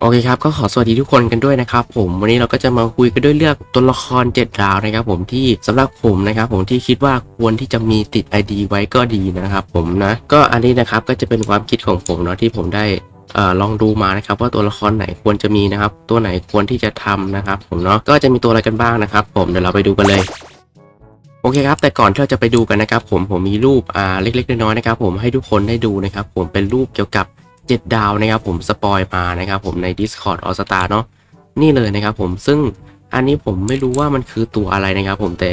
โอเคครับก็ขอสวัสดีทุกคนกันด้วยนะครับผมวันนี้เราก็จะมาคุยกันด้วยเรื่องตัวละคร7ดาวนะครับผมที่สำหรับผมนะครับผมที่คิดว่าควรที่จะมีติด ID ไว้ก็ดีนะครับผมนะก็อันนี้นะครับก็จะเป็นความคิดของผมเนาะที่ผมได้ออลองดูมานะครับว่าตัวละครไหนควรจะมีนะครับ ตัวไหนควรที่จะทำนะครับผมเนาะก็จะมีตัวอะไรกันบ้างนะครับ ผมเดี๋ยวเราไปดูกันเลยโอเคครับ แต่ก่อนที่เราจะไปดูกันนะครับ ผมผมมีรูปอ่าเล็กๆน้อยๆนะครับ ผมให้ทุกคนได้ดูนะครับ ผมเป็นรูปเกี่ยวกับ 7 ดาวนะครับผมสปอยมานะครับผมใน Discord All Star เนาะนี่เลยนะครับผมซึ่งอันนี้ผมไม่รู้ว่ามันคือตัวอะไรนะครับผมแต่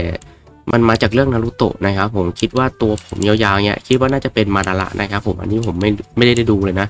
มันมาจากเรื่องนารูโตะนะครับผมคิดว่าตัวผมยาวๆเนี่ยคิดว่าน่าจะเป็นมาดาระนะครับผมอันนี้ผมไม่ไม่ได้ดูเลยนะ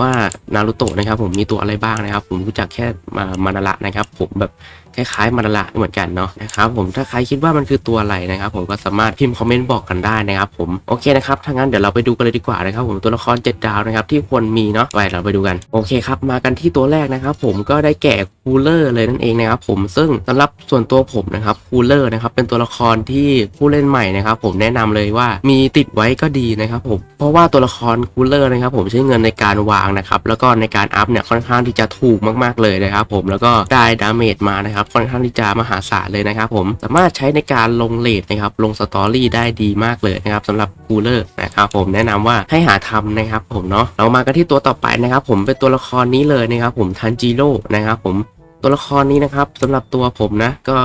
ว่านารูโตะนะครับผมมีตัวอะไรบ้างนะครับ ผมรู้จักแค่มามาดาระนะครับ ผมแบบ คล้ายๆมาดาระเหมือนกันเนาะนะครับผมถ้าใครคิดว่ามันคือตัวอะไรนะครับผมก็สามารถพิมพ์คอมเมนต์บอกกันได้นะครับผมโอเคนะครับถ้างั้นเดี๋ยวเราไปดูกันเลยดีกว่านะครับผมตัวละคร7ดาวนะครับที่ควรมีเนาะไปเราไปดูกันโอเคครับมากันที่ตัวแรกนะครับผมก็ได้แก่คูลเลอร์เลยนั่นเองนะครับผมซึ่งสำหรับส่วนตัวผมนะครับคูลเลอร์นะครับเป็นตัวละครที่ผู้เล่นใหม่นะครับผมแนะนำเลยว่ามีติดไว้ก็ดีนะครับผมเพราะว่าตัวละครคูลเลอร์นะครับผมใช้เงินในการวางนะครับแล้วก็ในการอัพเนี่ยค่อนข้างที่จะถูกมากๆเลยนะครับผมแล้วก็ได้ดาเมจมานะครับค่อนข้างที่จะมหาศาลเลยนะครับผมสามารถใช้ในการลงเลทนะครับลงสตอรี่ได้ดีมากเลยนะครับสำหรับคูลเลอร์นะครับผมแนะนำว่าให้หาทำนะครับผมเนาะเรามากันที่ตัวต่อไปนะครับผมเป็นตัวละครนี้เลยนะครับผมทันจิโร่นะครับผมตัวละครนี้นะครับสำหรับตัวผมนะก็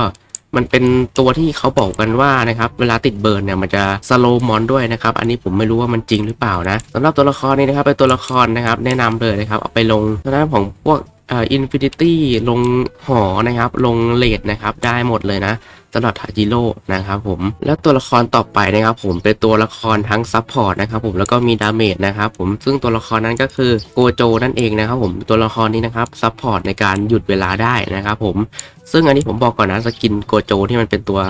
มันเป็นตัวที่เขาบอกกันว่านะครับเวลาติดเบิร์นเนี่ยมันจะสโลมอนด้วยนะครับอันนี้ผมไม่รู้ว่ามันจริงหรือเปล่านะสำหรับตัวละครนี้นะครับเป็นตัวละครนะครับแนะนำเลยนะครับเอาไปลงทางด้านของพวก เอ่ออินฟินิตี้ลงหอนะครับ ลงเลดนะครับ ได้หมดเลยนะสำหรับทาจิโร่นะครับผมแล้วตัวละครต่อไปนะครับ ผมเป็นตัวละครทั้งซัพพอร์ตนะครับผมแล้วก็มีดาเมจนะครับผมซึ่งตัวละครนั้นก็คือโกโจนั่นเองนะครับผมตัวละครนี้นะครับซัพพอร์ตในการหยุดเวลาได้นะครับผมซึ่งอันนี้ผมบอกก่อนนะสกินโกโจที่มันเป็นตัว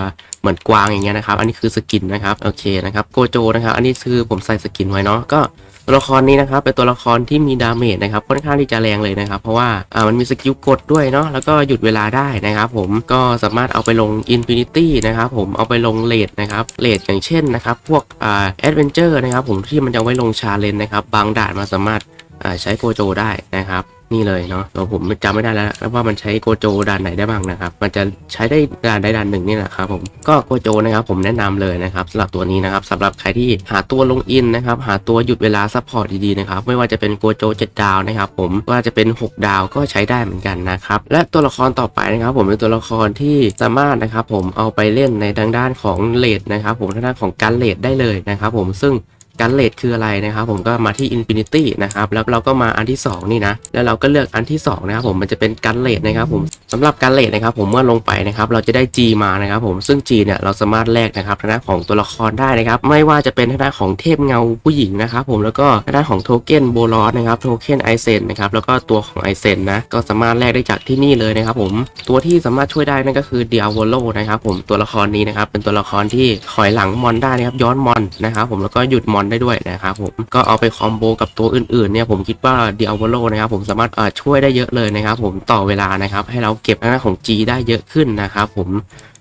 เหมือนกวางอย่างเงี้ยนะครับ อันนี้คือสกินนะครับโอเคนะครับโกโจนะครับ อันนี้คือผมใส่สกินไว้เนาะก็ ตัวละครนี้นะครับเป็นตัวละครที่มีดาเมจนะครับค่อนข้างที่จะแรงเลยนะครับ เพราะว่าอ่ามันมีสกิลกดด้วยเนาะแล้วก็หยุดเวลาได้นะครับ ผมก็สามารถเอาไปลงอินฟินิตี้นะครับผมเอาไปลงเลดนะครับเลดอย่างเช่นนะครับ พวกอ่าแอดเวนเจอร์นะครับผมที่มันจะไว้ลงชาเลนนะครับ บางด่านมาสามารถอ่าใช้โกโจได้นะครับ นี่เลยเนาะเราผมจำไม่ได้แล้วว่ามันใช้โกโจด่านไหนได้บ้างนะครับ มันจะใช้ได้ด่านใดด่านหนึ่งนี่แหละครับผมก็โกโจนะครับผมแนะนำเลยนะครับสำหรับตัวนี้นะครับสำหรับใครที่หาตัวลงอินนะครับหาตัวหยุดเวลาซัพพอร์ตดีๆนะครับไม่ว่าจะเป็นโกโจ7ดาวนะครับผมว่าจะเป็น 6 ดาวก็ใช้ได้เหมือนกันนะครับและตัวละครต่อไปนะครับ ผมเป็นตัวละครที่สามารถนะครับผมเอาไปเล่นในทางด้านของเลดนะครับผมทางด้านของการเลดได้เลยนะครับผมซึ่ง การเลดคืออะไรนะครับ ผมก็มาที่ Infinity นะครับแล้วเราก็มาอันที่ 2 นี่นะแล้วเราก็เลือกอันที่2นะครับผมมันจะเป็นการเลดนะครับผมสำหรับการเลดนะครับผมเมื่อลงไปนะครับเราจะได้ G มานะครับผมซึ่ง G เนี่ยเราสามารถแลกนะครับทางด้านของตัวละครได้นะครับไม่ว่าจะเป็นทางด้านของเทพเงาผู้หญิงนะครับผมแล้วก็ทางด้านของโทเค็นโบลอสนะครับโทเค็นไอเซนนะครับแล้วก็ตัวของไอเซนนะก็สามารถแลกได้จากที่นี่เลยนะครับผมตัวที่สามารถช่วยได้นั่นก็คือเดีย v โลนะครับผมตัวละครนี้นะครับเป็นตัวละครที่ถอยหลังมอนได้นะครับย้อนมอนนะครับผมแล้วก็หยุดมอนได้ด้วยนะครับผมก็เอาไปคอมโบกับตัวอื่นๆเนี่ยผมคิดว่าเดีย v โลนะครับผมสามารถช่วยได้เยอะเลยนะครับผมต่อเวลานะครับให้เราเก็บทางด้าของ G ได้เยอะขึ้นนะครับผม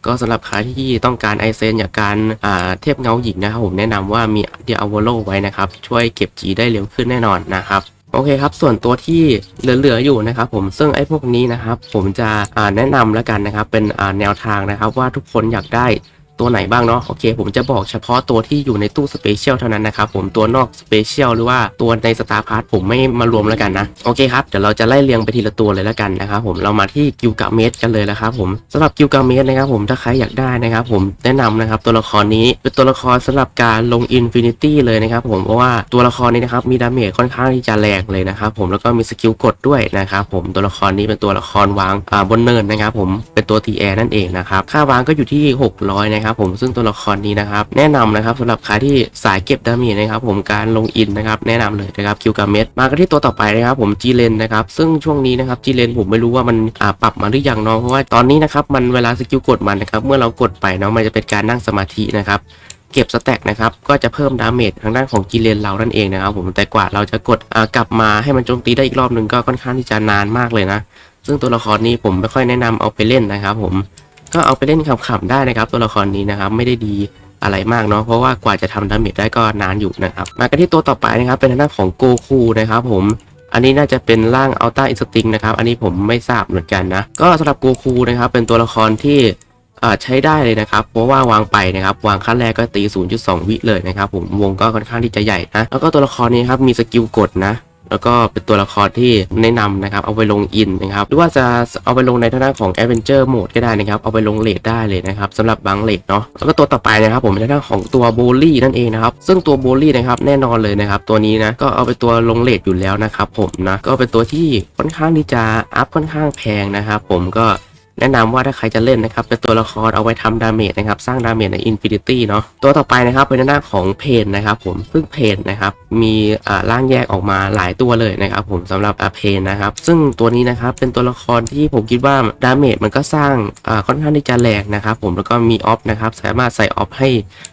ก็สำหรับใครที่ต้องการไอเซนอยากการเทียบเงาหญิงนะครับผมแนะนำว่ามีเดีย v โลไว้นะครับช่วยเก็บ G ได้เร็วขึ้นแน่นอนนะครับโอเคครับ ส่วนตัวที่เหลือๆอยู่นะครับผมซึ่งไอ้พวกนี้นะครับ ผมจะแนะนำแล้วกันนะครับ เป็นแนวทางนะครับว่าทุกคนอยากได้ ตัวไหนบ้างเนาะโอเค ผมจะบอกเฉพาะตัวที่อยู่ในตู้สเปเชียลเท่านั้นนะครับผมตัวนอกสเปเชียลหรือว่าตัวในสตาร์พาร์ทผมไม่มารวมแล้วกันนะโอเคครับเดี๋ยวเราจะไล่เรียงไปทีละตัวเลยแล้วกันนะครับผมเรามาที่กิวกาเมสกันเลยแล้วครับผมสำหรับกิวกาเมสนะครับผมถ้าใครอยากได้นะครับผมแนะนำนะครับตัวละครนี้เป็นตัวละครสำหรับการลงอินฟินิตี้เลยนะครับผมเพราะว่าตัวละครนี้นะครับมีดาเมจค่อนข้างที่จะแรงเลยนะครับผมแล้วก็มีสกิลกดด้วยนะครับผมตัวละครนี้เป็นตัวละครวางบนเนินนะครับผมเป็นตัว t ีแอนั่นเองนะครับค่าวางก็อยู่ที่ 600นะครับผมซึ่งตัวละครนี้นะครับแนะนำนะครับสำหรับใครที่สายเก็บดาเมจนะครับผมการลงอินนะครับแนะนำเลยนะครับคิวกาเมสมากันที่ตัวต่อไปนะครับผมจีเลนนะครับซึ่งช่วงนี้นะครับจีเลนผมไม่รู้ว่ามันปรับมาหรือยังเนาะเพราะว่าตอนนี้นะครับมันเวลาสกิลกดมันนะครับเมื่อเรากดไปเนาะมันจะเป็นการนั่งสมาธินะครับเก็บสแต็กนะครับ ก็จะเพิ่มดาเมจทางด้านของจีเลนเรานั่นเองนะครับผม แต่กว่าเราจะกดกลับมาให้มันโจมตีได้อีกรอบหนึ่งก็ค่อนข้างที่จะนานมากเลยนะ ซึ่งตัวละครนี้ผมไม่ค่อยแนะนำเอาไปเล่นนะครับผม ก็เอาไปเล่นขำๆได้นะครับ ตัวละครนี้นะครับไม่ได้ดีอะไรมากเนาะเพราะว่ากว่าจะทำดาเมจได้ก็นานอยู่นะครับ มากันที่ตัวต่อไปนะครับ เป็นทางด้านของโกคูนะครับผมอันนี้น่าจะเป็นร่างอัลต้าอินสติงนะครับ อันนี้ผมไม่ทราบเหมือนกันนะ ก็สำหรับโกคูนะครับ เป็นตัวละครที่ใช้ได้เลยนะครับ เพราะว่าวางไปนะครับ วางขั้นแรกก็ตี 0.2 วิเลยนะครับผม วงก็ค่อนข้างที่จะใหญ่นะ แล้วก็ตัวละครนี้ครับ มีสกิลกดนะ แล้วก็เป็นตัวละครที่แนะนำนะครับเอาไปลงอินนะครับหรือว่าจะเอาไปลงในทางด้านของ Adventure Mode ก็ได้นะครับเอาไปลงเลดได้เลยนะครับสำหรับบางเลดเนาะแล้วก็ตัวต่อไปนะครับผมในทางด้านของตัวโบลี่นั่นเองนะครับซึ่งตัวโบลี่นะครับแน่นอนเลยนะครับตัวนี้นะก็เอาไปตัวลงเลดอยู่แล้วนะครับผมนะก็เป็นตัวที่ค่อนข้างที่จะอัพค่อนข้างแพงนะครับผมก็ แนะนำว่าถ้าใครจะเล่นนะครับเป็นตัวละครเอาไว้ทำดาเมจนะครับสร้างดาเมจใน Infinity เนาะตัวต่อไปนะครับเป็นหน้าของเพนนะครับผมซึ่งเพนนะครับมีอ่าร่างแยกออกมาหลายตัวเลยนะครับผมสำหรับอาเพนนะครับซึ่งตัวนี้นะครับเป็นตัวละครที่ผมคิดว่าดาเมจมันก็สร้างอ่าค่อนข้างที่จะแรงนะครับผมแล้วก็มีออฟนะครับสามารถใส่ออฟให้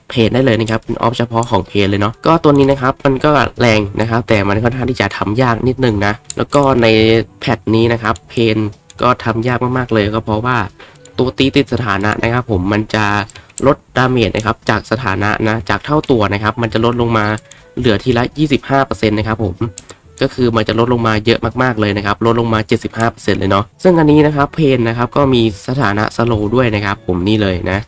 เพนได้เลยนะครับเป็นออฟเฉพาะของเพนเลยเนาะก็ตัวนี้นะครับมันก็แรงนะครับแต่มันค่อนข้างที่จะทำยากนิดนึงนะแล้วก็ในแพทนี้นะครับเพน ก็ทำยากมากๆเลยก็เพราะว่าตัวตีติดสถานะนะครับ ผมมันจะลดดาเมจนะครับจากสถานะนะจากเท่าตัวนะครับ มันจะลดลงมาเหลือทีละ 25%นะครับผมก็คือมันจะลดลงมาเยอะมากๆเลยนะครับลดลงมา 75%เลยเนาะซึ่งอันนี้นะครับเพนนะครับก็มีสถานะสโลด้วยนะครับ ผมนี่เลยนะ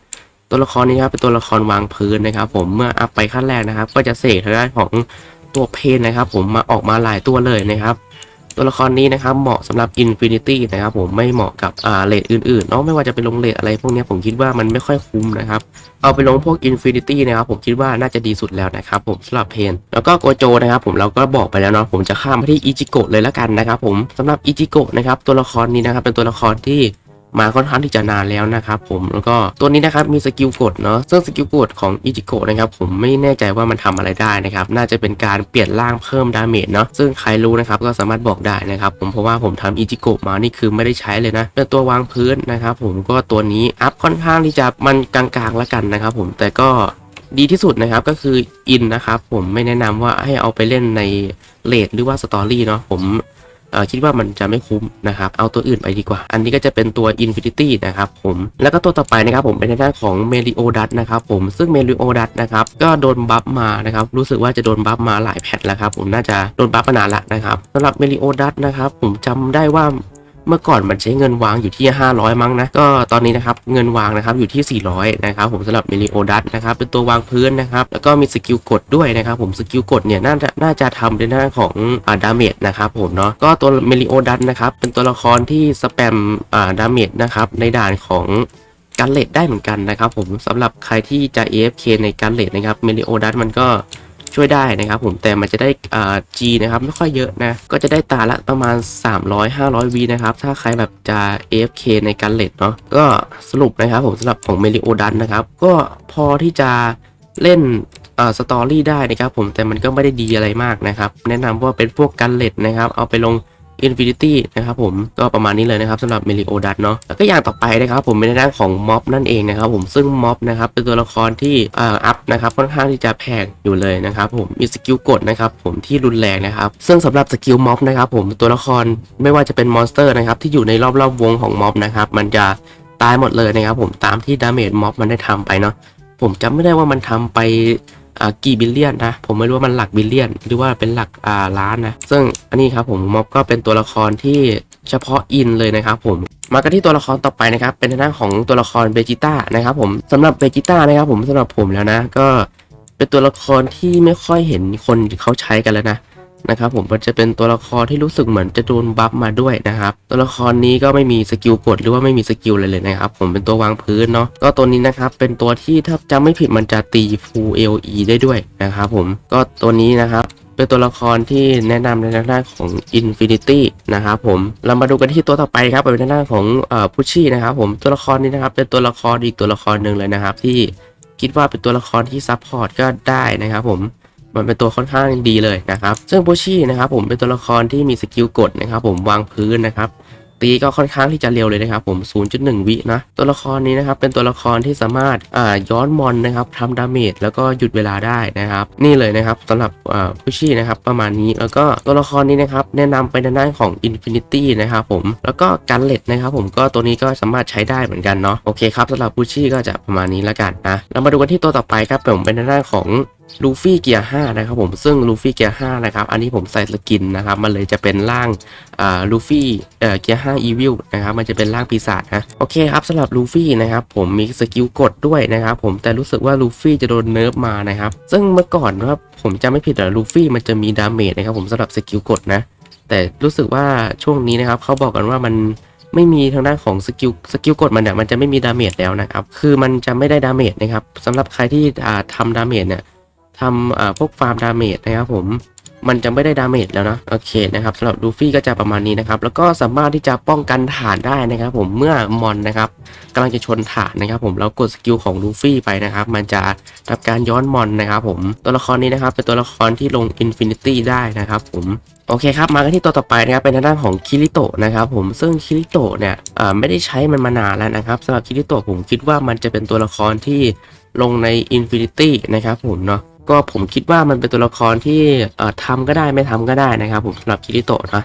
ตัวละครนี้ครับเป็นตัวละครวางพื้นนะครับ ผมเมื่ออัพไปขั้นแรกนะครับ ก็จะเสกทางด้านของตัวเพนนะครับ ผมมาออกมาหลายตัวเลยนะครับ ตัวละครนี้นะครับเหมาะสำหรับ Infinity นะครับผมไม่เหมาะกับอ่าเลทอื่นๆเนาะไม่ว่าจะไปลงเลทอะไรพวกนี้ผมคิดว่ามันไม่ค่อยคุ้มนะครับเอาไปลงพวก Infinity นะครับผมคิดว่าน่าจะดีสุดแล้วนะครับผมสำหรับเพนแล้วก็โกโจนะครับผมเราก็บอกไปแล้วเนาะผมจะข้ามไปที่อิจิโกะเลยแล้วกันนะครับผมสำหรับอิจิโกะนะครับตัวละครนี้นะครับเป็นตัวละครที่ มาค่อนข้างที่จะนานแล้วนะครับผมแล้วก็ตัวนี้นะครับมีสกิลกดเนาะซึ่งสกิลกดของอิจิโกะนะครับผมไม่แน่ใจว่ามันทำอะไรได้นะครับน่าจะเป็นการเปลี่ยนร่างเพิ่มดาเมจเนาะซึ่งใครรู้นะครับก็สามารถบอกได้นะครับผมเพราะว่าผมทำอิจิโกะมานี่คือไม่ได้ใช้เลยนะเป็นตัววางพื้นนะครับผมก็ตัวนี้อัพค่อนข้างที่จะมันกลางๆแล้วกันนะครับผมแต่ก็ดีที่สุดนะครับก็คืออินนะครับผมไม่แนะนำว่าให้เอาไปเล่นในเลดหรือว่าสตอรี่เนาะผม คิดว่ามันจะไม่คุ้มนะครับเอาตัวอื่นไปดีกว่า อันนี้ก็จะเป็นตัว Infinity นะครับผมแล้วก็ตัวต่อไปนะครับผมเป็นในด้านของเมลิโอดัตนะครับผมซึ่งเมลิโอดัตนะครับก็โดนบัฟมานะครับรู้สึกว่าจะโดนบัฟมาหลายแพทแล้วครับผมน่าจะโดนบัฟมานานละนะครับสำหรับเมลิโอดัตนะครับผมจำได้ว่า เมื่อก่อนมันใช้เงินวางอยู่ที่ 500 มั้งนะ ก็ตอนนี้นะครับเงินวางนะครับอยู่ที่ 400 นะครับผมสำหรับมิลิโอดัตนะครับเป็นตัววางพื้นนะครับแล้วก็มีสกิลกดด้วยนะครับผมสกิลกดเนี่ยน่าจะน่าจะทำในด้านของอ่าดาเมจนะครับผมเนาะก็ตัวมิลิโอดัตนะครับเป็นตัวละครที่สแปมอ่าดาเมจนะครับในด่านของการเลดได้เหมือนกันนะครับผมสำหรับใครที่จะ AFK ในการเลดนะครับเมลิโอดัตมันก็ ช่วยได้นะครับผมแต่มันจะได้อ่า G นะครับไม่ค่อยเยอะนะ ก็จะได้ตาละประมาณ 300-500วีนะครับ ถ้าใครแบบจะ AFK ในการเลดเนาะก็สรุปนะครับผมสำหรับของเมลิโอดันนะครับ ก็พอที่จะเล่นสตอรี่ได้นะครับผมแต่มันก็ไม่ได้ดีอะไรมากนะครับ แนะนำว่าเป็นพวกการเลดนะครับ เอาไปลง Infinity นะครับผมก็ประมาณนี้เลยนะครับสำหรับเมลิโอดัตเนาะแล้วก็อย่างต่อไปนะครับผมเป็นในด้านของม็อบนั่นเองนะครับผมซึ่งม็อบนะครับเป็นตัวละครที่อ่าอัพนะครับค่อนข้างที่จะแพงอยู่เลยนะครับผมมีสกิลกดนะครับผมที่รุนแรงนะครับซึ่งสำหรับสกิลม็อบนะครับผมตัวละครไม่ว่าจะเป็นมอนสเตอร์นะครับที่อยู่ในรอบๆวงของม็อบนะครับมันจะตายหมดเลยนะครับผมตามที่ดาเมจม็อบมันได้ทำไปเนาะผมจำไม่ได้ว่ามันทำไป กี่บิลเลียนนะ ผมไม่รู้ว่ามันหลักบิลเลียน หรือว่าเป็นหลักอ่าล้านนะ ซึ่งอันนี้ครับผมม็อบก็เป็นตัวละครที่เฉพาะอินเลยนะครับผมมากันที่ตัวละครต่อไปนะครับ เป็นทางด้านของตัวละครเบจิต้านะครับผมสำหรับเบจิต้านะครับผมสำหรับผมแล้วนะ ก็เป็นตัวละครที่ไม่ค่อยเห็นคนเขาใช้กันแล้วนะ นะครับผมมันจะเป็นตัวละครที่รู้สึกเหมือนจะโดนบัฟมาด้วยนะครับ ตัวละครนี้ก็ไม่มีสกิลกดหรือว่าไม่มีสกิลอะไรเลยนะครับ ผมเป็นตัววางพื้นเนาะก็ตัวนี้นะครับเป็นตัวที่ถ้าจำไม่ผิดมันจะตี full LE ได้ด้วยนะครับผมก็ตัวนี้นะครับเป็นตัวละครที่แนะนำในทางด้านของ Infinity นะครับผม เรามาดูกันที่ตัวต่อไปครับเป็นทางด้านของเอ่อพุชชี่นะครับผมตัวละครนี้นะครับเป็นตัวละครอีกตัวละครหนึ่งเลยนะครับ ที่คิดว่าเป็นตัวละครที่ซับพอร์ตก็ได้นะครับผม มันเป็นตัวค่อนข้างดีเลยนะครับ ซึ่งบูชี่นะครับผมเป็นตัวละครที่มีสกิลกดนะครับผมวางพื้นนะครับตีก็ค่อนข้างที่จะเร็วเลยนะครับผม 0.1 วินะ ตัวละครนี้นะครับเป็นตัวละครที่สามารถอ่าย้อนมอนนะครับทำดาเมจแล้วก็หยุดเวลาได้นะครับ นี่เลยนะครับสำหรับอ่าบูชี่นะครับประมาณนี้แล้วก็ตัวละครนี้นะครับแนะนำไปในด้านของ Infinity นะครับผมแล้วก็การเล็ดนะครับผมก็ตัวนี้ก็สามารถใช้ได้เหมือนกันเนาะโอเคครับสำหรับบูชี่ก็จะประมาณนี้แล้วกันนะเรามาดูกันที่ตัวต่อไปครับผมเป็นในด้านของ ลูฟี่เกียร์5นะครับผมซึ่งลูฟี่เกียร์5นะครับอันนี้ผมใส่สกินนะครับมันเลยจะเป็นร่างลูฟี่เกียร์5อีวิลนะครับมันจะเป็นร่างปีศาจนะโอเคครับสำหรับลูฟี่นะครับผมมีสกิลกดด้วยนะครับผมแต่รู้สึกว่าลูฟี่จะโดนเนิร์ฟมานะครับซึ่งเมื่อก่อนว่าผมจำไม่ผิดหรอลูฟี่มันจะมีดาเมจนะครับผมสำหรับสกิลกดนะแต่รู้สึกว่าช่วงนี้นะครับเขาบอกกันว่ามันไม่มีทางด้านของสกิลสกิลกดมันเนี่ยมันจะไม่มีดาเมจแล้วนะครับคือมันจะไม่ได้ดาเมจนะครับสำหรับใครที่อ่าทำดาเมจเนี่ย ทำพวกฟาร์มดาเมจนะครับผมมันจะไม่ได้ดาเมจแล้วนะโอเคนะครับสำหรับลูฟี่ก็จะประมาณนี้นะครับแล้วก็สามารถที่จะป้องกันฐานได้นะครับ ผมเมื่อมอนนะครับกำลังจะชนฐานนะครับ ผมแล้วกดสกิลของลูฟี่ไปนะครับ มันจะทำการย้อนมอนนะครับ ผมตัวละครนี้นะครับเป็นตัวละครที่ลงอินฟินิตี้ได้นะครับ ผมโอเคครับมากันที่ตัวต่อไปนะครับเป็นทางด้านของคิริโตะนะครับผมซึ่งคิริโตะเนี่ยไม่ได้ใช้มันมานานแล้วนะครับสำหรับคิริโตะผมคิดว่ามันจะเป็นตัวละครที่ลงใน Infinity นะครับผมเนาะ ก็ผมคิดว่ามันเป็นตัวละครที่ทำก็ได้ไม่ทำก็ได้นะครับ ผมสำหรับคิริโตะนะ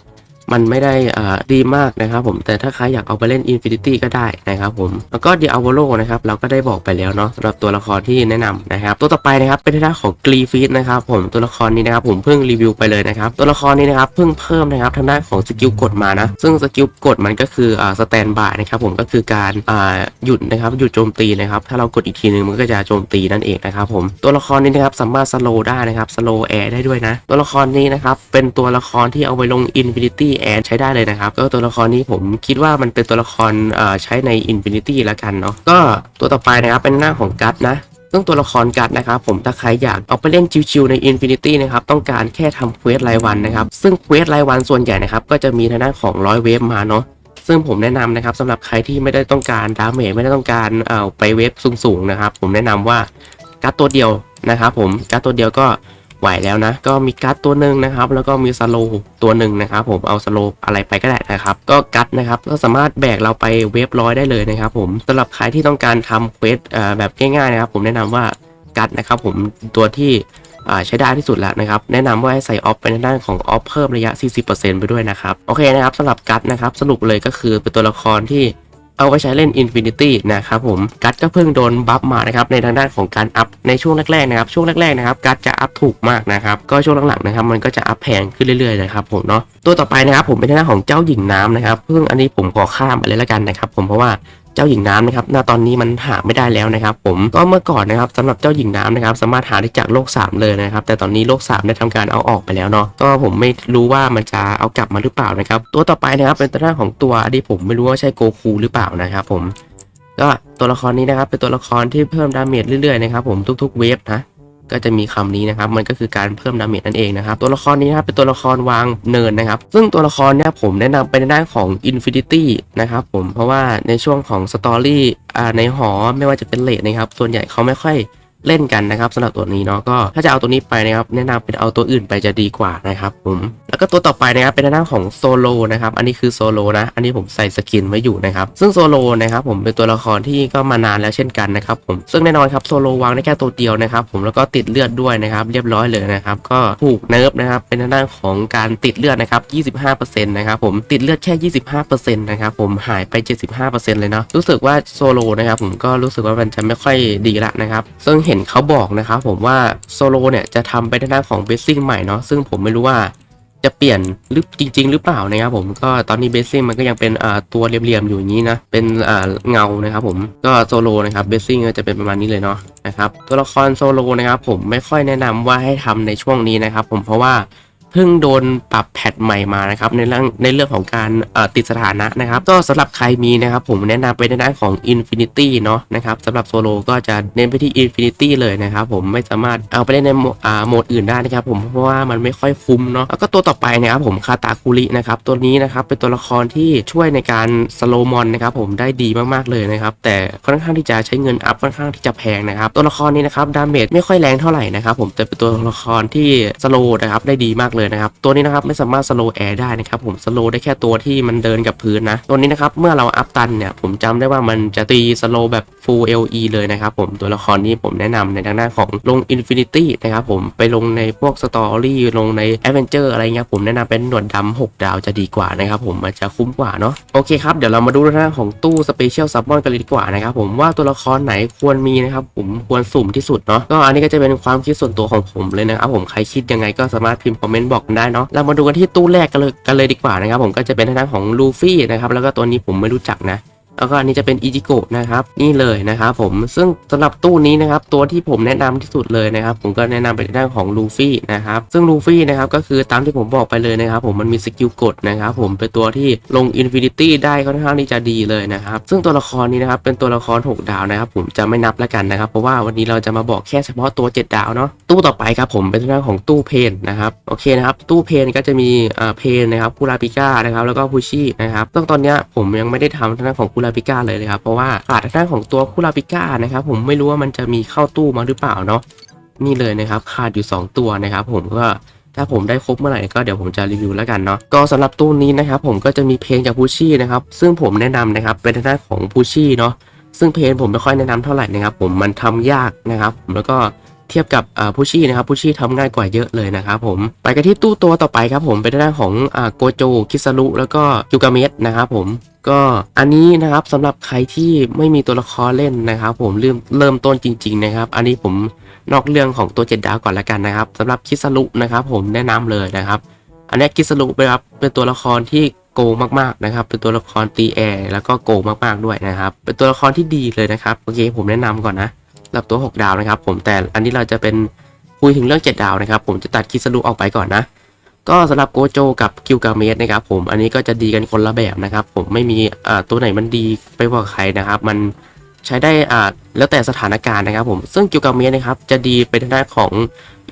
มันไม่ได้อ่าดีมากนะครับผมแต่ถ้าใครอยากเอาไปเล่น Infinity ก็ได้นะครับผมแล้วก็ d i a v o l o นะครับเราก็ได้บอกไปแล้วเนาะสำหรับตัวละครที่แนะนำนะครับตัวต่อไปนะครับเป็นทางด้าของ g l e e f i t นะครับผมตัวละครนี้นะครับผมเพิ่งรีวิวไปเลยนะครับตัวละครนี้นะครับเพิ่งเพิ่มนะครับทางด้านของสกิลกดมานะซึ่งสกิลกดมันก็คืออ่าสแตนบายนะครับผมก็คือการอ่าหยุดนะครับหยุดโจมตีนะครับถ้าเรากดอีกทีนึงมันก็จะโจมตีนั่นเองนะครับผมตัวละครนี้นะครับสามารถสโลได้นะครับสโลแอร์ได้ด้วยนะตัวละครนี้นะครับเป็นตัวละครที่เอาไปลง Infinity Air ใช้ได้เลยนะครับ ก็ตัวละครนี้ผมคิดว่ามันเป็นตัวละครใช้ใน Infinity แล้วกันเนาะก็ตัวต่อไปนะครับเป็นหน้าของกัตนะซึ่งตัวละครกัดนะครับผมถ้าใครอยากเอาไปเล่นชิวๆใน Infinity นะครับต้องการแค่ทำเควสรายวันนะครับซึ่งเควสรายวันส่วนใหญ่นะครับก็จะมีทางด้านของร้อยเวฟมาเนาะซึ่งผมแนะนำนะครับสำหรับใครที่ไม่ได้ต้องการดาเมจไม่ได้ต้องการเอ่อไปเวฟสูงๆนะครับผมแนะนำว่าการ์ดตัวเดียวนะครับผมการ์ดตัวเดียวก็ ไหวแล้วนะ ก็มีการ์ดตัวหนึ่งนะครับ แล้วก็มีสโลตัวหนึ่งนะครับ ผมเอาสโลอะไรไปก็ได้นะครับ ก็กัดนะครับก็สามารถแบกเราไปเวฟร้อยได้เลยนะครับ ผมสำหรับใครที่ต้องการทำเควสแบบง่ายๆนะครับ ผมแนะนำว่ากัดนะครับ ผมตัวที่ใช้ได้ที่สุดแล้วนะครับ แนะนำว่าให้ใส่ออฟเป็นด้านของออฟเพิ่มระยะ 40%ไปด้วยนะครับ โอเคนะครับสำหรับกัดนะครับ สรุปเลยก็คือเป็นตัวละครที่ เอาไปใช้เล่น Infinity นะครับผมกัดก็เพิ่งโดนบัฟมานะครับในทางด้านของการอัพในช่วงแรกๆนะครับช่วงแรกๆนะครับกัดจะอัพถูกมากนะครับก็ช่วงหลังๆนะครับมันก็จะอัพแพงขึ้นเรื่อยๆนะครับผมเนาะตัวต่อไปนะครับผมเป็นทางด้านของเจ้าหญิงน้ำนะครับเพิ่งอันนี้ผมขอข้ามไปเลยละกันนะครับผมเพราะว่า เจ้าหญิงน้ำนะครับณตอนนี้มันหาไม่ได้แล้วนะครับ ผมก็เมื่อก่อนนะครับสำหรับเจ้าหญิงน้ำนะครับ สามารถหาได้จากโลก 3 เลยนะครับ แต่ตอนนี้โลก 3 ได้ทำการเอาออกไปแล้วเนาะก็ผมไม่รู้ว่ามันจะเอากลับมาหรือเปล่านะครับ ตัวต่อไปนะครับเป็นตัวหน้าของตัวอันนี้ผมไม่รู้ว่าใช่โกคูหรือเปล่านะครับผมก็ตัวละครนี้นะครับเป็นตัวละครที่เพิ่มดาเมจเรื่อยๆนะครับผมทุกๆเวฟนะ ก็จะมีคำนี้นะครับ มันก็คือการเพิ่มดาเมจนั่นเองนะครับ ตัวละครนี้นะครับเป็นตัวละครวางเนินนะครับ ซึ่งตัวละครเนี่ยผมแนะนำไปในด้านของ Infinity นะครับผมเพราะว่าในช่วงของสตอรี่อ่าในหอไม่ว่าจะเป็นเลดนะครับ ส่วนใหญ่เขาไม่ค่อย เล่นกันนะครับสำหรับตัวนี้เนาะก็ถ้าจะเอาตัวนี้ไปนะครับแนะนำเป็นเอาตัวอื่นไปจะดีกว่านะครับผมแล้วก็ตัวต่อไปนะครับเป็นทางด้าของโซโลนะครับอันนี้คือโซโลนะอันนี้ผมใส่สกินไว้อยู่นะครับซึ่งโซโลนะครับผมเป็นตัวละครที่ก็มานานแล้วเช่นกันนะครับผมซึ่งแน่นอนครับโซโลวางได้แค่ตัวเดียวนะครับผมแล้วก็ติดเลือดด้วยนะครับเรียบร้อยเลยนะครับก็ถูกเนิร์ฟนะครับเป็นทางด้าของการติดเลือดนะครับ25%นะครับผมติดเลือดแค่ 25%นะครับผมหายไป 75%เลยเนาะรู้สึกว่าโซโลนะครับผมก็รู้สึกว่ามันจะไม่ค่อยดีละนะครับซึ่งเหนเขาบอกนะครับผมว่าโซโลเนี่ยจะทำไปในด้านของเบสซิ่งใหม่เนาะซึ่งผมไม่รู้ว่าจะเปลี่ยนหรือจริง ๆ หรือเปล่านะครับผมก็ตอนนี้เบสซิ่งมันก็ยังเป็นตัวเรียมๆอยู่อย่างนี้นะเป็นเงานะครับผมก็โซโลนะครับเบสซิ่งก็จะเป็นประมาณนี้เลยเนาะนะครับตัวละครโซโลนะครับผมไม่ค่อยแนะนำว่าให้ทำในช่วงนี้นะครับผมเพราะว่า เพิ่งโดนปรับแพทใหม่มานะครับในเรื่องในเรื่องของการติดสถานะนะครับ ก็สำหรับใครมีนะครับผมแนะนำไปในด้านของ Infinity เนาะนะครับสำหรับโซโลก็จะเน้นไปที่ Infinity เลยนะครับผมไม่สามารถเอาไปเล่นในโหมดอ่าโหมดอื่นได้นะครับผมเพราะว่ามันไม่ค่อยคุ้มเนาะแล้วก็ตัวต่อไปนะครับผมคาตาคุรินะครับตัวนี้นะครับเป็นตัวละครที่ช่วยในการสโลมอนนะครับผมได้ดีมากๆเลยนะครับแต่ค่อนข้างที่จะใช้เงินอัพค่อนข้างที่จะแพงนะครับตัวละครนี้นะครับดาเมจไม่ค่อยแรงเท่าไหร่นะครับผมแต่เป็นตัวละครที่สโลนะครับได้ดีมากเลยเลยนะครับ ตัวนี้นะครับไม่สามารถสโลแอร์ได้นะครับผมสโลได้แค่ตัวที่มันเดินกับพื้นนะ ตัวนี้นะครับเมื่อเราอัพตันเนี่ยผมจำได้ว่ามันจะตีสโลแบบ full LE เลยนะครับผมตัวละครนี้ผมแนะนำในทางด้านของลง Infinity นะครับผมไปลงในพวกสตอรี่ลงใน Adventure อะไรเงี้ยผมแนะนำเป็นหนวดดำ6ดาวจะดีกว่านะครับผมมันจะคุ้มกว่าเนาะโอเคครับเดี๋ยวเรามาดูเรื่องของตู้ Special Summon กันเลยดีกว่านะครับผมว่าตัวละครไหนควรมีนะครับผมควรสุ่มที่สุดเนาะก็อันนี้ก็จะเป็นความคิดส่วนตัวของผมเลยนะครับผมใครคิดยังไงก็สามารถพิมพ์คอมเมนต์บอกได้เนาะเรามาดูกันที่ตู้แรกกันเลยกันเลยดีกว่านะครับผมก็จะเป็นทางด้านของลูฟี่นะครับแล้วก็ตัวนี้ผมไม่รู้จักนะ แล้วก็อันนี้จะเป็นอิจิโกะนะครับนี่เลยนะครับผมซึ่งสำหรับตู้นี้นะครับตัวที่ผมแนะนำที่สุดเลยนะครับผมก็แนะนำเป็นทางด้านของลูฟี่นะครับซึ่งลูฟี่นะครับก็คือตามที่ผมบอกไปเลยนะครับผมมันมีสกิลกดนะครับผมเป็นตัวที่ลงอินฟินิตี้ได้ค่อนข้างที่จะดีเลยนะครับซึ่งตัวละครนี้นะครับเป็นตัวละคร 6 ดาวนะครับผมจะไม่นับแล้วกันนะครับ เพราะว่าวันนี้เราจะมาบอกแค่เฉพาะตัว 7 ดาวเนาะตู้ต่อไปครับผมเป็นทางด้านของตู้เพนนะครับโอเคนะครับตู้เพนก็จะมีอ่าเพนนะครับคูราปิก้านะครับแล้วก็พูชี่นะครับซึ่งตอนเนี้ยผมยังไม่ได้ทำทางด้านของคูราปิก้าเลยนะครับเพราะว่าขาดทางด้านของตัวคูราปิก้านะครับผมไม่รู้ว่ามันจะมีเข้าตู้มาหรือเปล่าเนาะนี่เลยนะครับขาดอยู่ 2 ตัวนะครับผมก็ถ้าผมได้ครบเมื่อไหร่ก็เดี๋ยวผมจะรีวิวแล้วกันเนาะก็สำหรับตู้นี้นะครับผมก็จะมีเพลงจากพูชี่นะครับซึ่งผมแนะนำนะครับเป็นทางด้านของพูชี่เนาะซึ่งเพลงผมไม่ค่อยแนะนำเท่าไหร่นะครับผมมันทำยากนะครับผมแล้วก็ เทียบกับอ่าพูชี่นะครับพูชี่ทำง่ายกว่าเยอะเลยนะครับผมไปกันที่ตู้ตัวต่อไปครับผมเป็นด้านของโกโจคิซารุแล้วก็ยูกาเมะนะครับผมก็อันนี้นะครับสำหรับใครที่ไม่มีตัวละครเล่นนะครับผมเริ่มเริ่มต้นจริง ๆ นะครับ อันนี้ผมนอกเรื่องของตัวเจ็ดดาวก่อนละกันนะครับสำหรับคิสรุนะครับผมแนะนำเลยนะครับ อันนี้คิสรุนะครับเป็นตัวละครที่โกงมากๆนะครับ เป็นตัวละครตีแอร์แล้วก็โกงมากๆด้วยนะครับ เป็นตัวละครที่ดีเลยนะครับโอเคผมแนะนำก่อนนะ สำหรับตัว 6 ดาวนะครับ ผมแต่อันนี้เราจะเป็นคุยถึงเรื่อง 7 ดาวนะครับ ผมจะตัดคิสรุออกไปก่อนนะ ก็สำหรับโกโจกับคิวกาเมสนะครับผมอันนี้ก็จะดีกันคนละแบบนะครับ ผมไม่มีตัวไหนมันดีไปกว่าใครนะครับ มัน ใช้ได้อ่าแล้วแต่สถานการณ์นะครับผมซึ่งคิวกาเมสนะครับจะดีไปทางด้านของ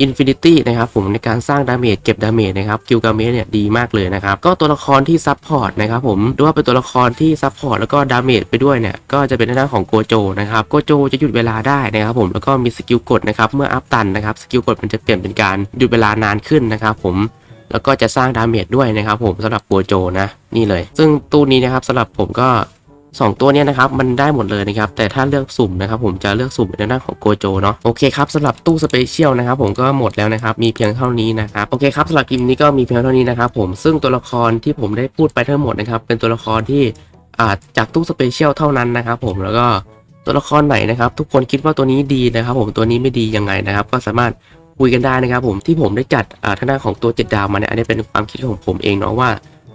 Infinity นะครับผมในการสร้างดาเมจเก็บดาเมจนะครับคิวกาเมสเนี่ยดีมากเลยนะครับก็ตัวละครที่ซับพอร์ตนะครับผมหรือว่าเป็นตัวละครที่ซับพอร์ตแล้วก็ดาเมจไปด้วยเนี่ยก็จะเป็นทางด้านของโกโจนะครับโกโจจะหยุดเวลาได้นะครับผมแล้วก็มีสกิลกดนะครับเมื่ออัพตันนะครับสกิลกดมันจะเปลี่ยนเป็นการหยุดเวลานานขึ้นนะครับผมแล้วก็จะสร้างดาเมจด้วยนะครับผมสำหรับโกโจนะนี่เลย ซึ่งตู้นี้นะครับสำหรับผมก็ 2 ตัวเนี้ยนะครับมันได้หมดเลยนะครับแต่ถ้าเลือกสุ่มนะครับผมจะเลือกสุ่มในด้านของโกโจเนาะโอเคครับสำหรับตู้สเปเชียลนะครับผมก็หมดแล้วนะครับมีเพียงเท่านี้นะครับโอเคครับสำหรับคลิปนี้ก็มีเพียงเท่านี้นะครับผมซึ่งตัวละครที่ผมได้พูดไปทั้งหมดนะครับเป็นตัวละครที่จากตู้สเปเชียลเท่านั้นนะครับผมแล้วก็ตัวละครไหนนะครับทุกคนคิดว่าตัวนี้ดีนะครับ ผมตัวนี้ไม่ดียังไงนะครับ ก็สามารถคุยกันได้นะครับ ผมที่ผมได้จัดอ่าทางด้านของตัวเจ็ดดาวมาเนี่ยอันนี้เป็นความคิดของผมเองเนาะว่า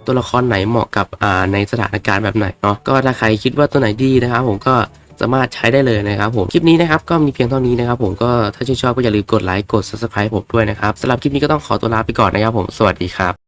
ตัวละครไหนเหมาะกับอ่าในสถานการณ์แบบไหนเนาะก็ถ้าใครคิดว่าตัวไหนดีนะครับผมก็สามารถใช้ได้เลยนะครับผม คลิปนี้นะครับก็มีเพียงเท่านี้นะครับผมก็ถ้าชื่นชอบก็อย่าลืมกดไลค์กด subscribe ผมด้วยนะครับสำหรับคลิปนี้ก็ต้องขอตัวลาไปก่อนนะครับผมสวัสดีครับ